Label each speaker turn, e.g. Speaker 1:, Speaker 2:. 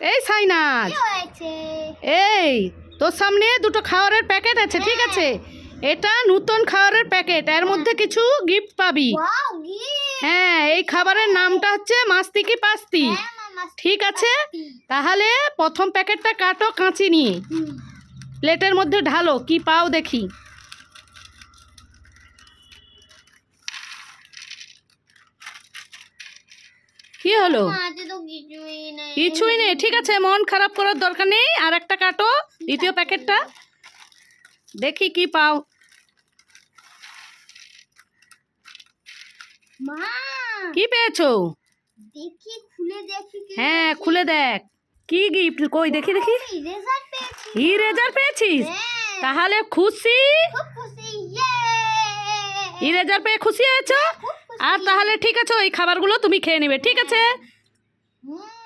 Speaker 1: এই সাইনাজ। এই তোর সামনে দুটো খাবারের প্যাকেট আছে ঠিক
Speaker 2: হ্যাঁ।
Speaker 1: আছে? এটা নতুন খাবারের প্যাকেট এর মধ্যে কিছু গিফট পাবি। হ্যাঁ এই খাবারের নামটা হচ্ছে মাস্তি কি পাস্তি।
Speaker 2: হ্যাঁ
Speaker 1: ঠিক আছে? তাহলে প্রথম প্যাকেটটা কাটো কাঁচি নিয়ে। প্লেটের মধ্যে ঢালো কি পাও দেখি। কি হলো?
Speaker 2: কিছুই নেই।
Speaker 1: ঠিক আছে মন খারাপ করার দরকার নেই। আর একটা কাটো দ্বিতীয় প্যাকেটটা। দেখি কি পাও।
Speaker 2: মা!
Speaker 1: কি পেয়েছ?
Speaker 2: দেখি খুলে দেখি
Speaker 1: হ্যাঁ খুলে দেখ। কি গিফট কই দেখি দেখি। ইরেজার পেয়েছিস?
Speaker 2: হ্যাঁ।
Speaker 1: তাহলে খুশি? ইরেজার পেয়ে খুশি হয়েছো? আর তাহলে ঠিক আছে ওই খাবারগুলো তুমি খেয়ে নেবে ঠিক আছে? Mm.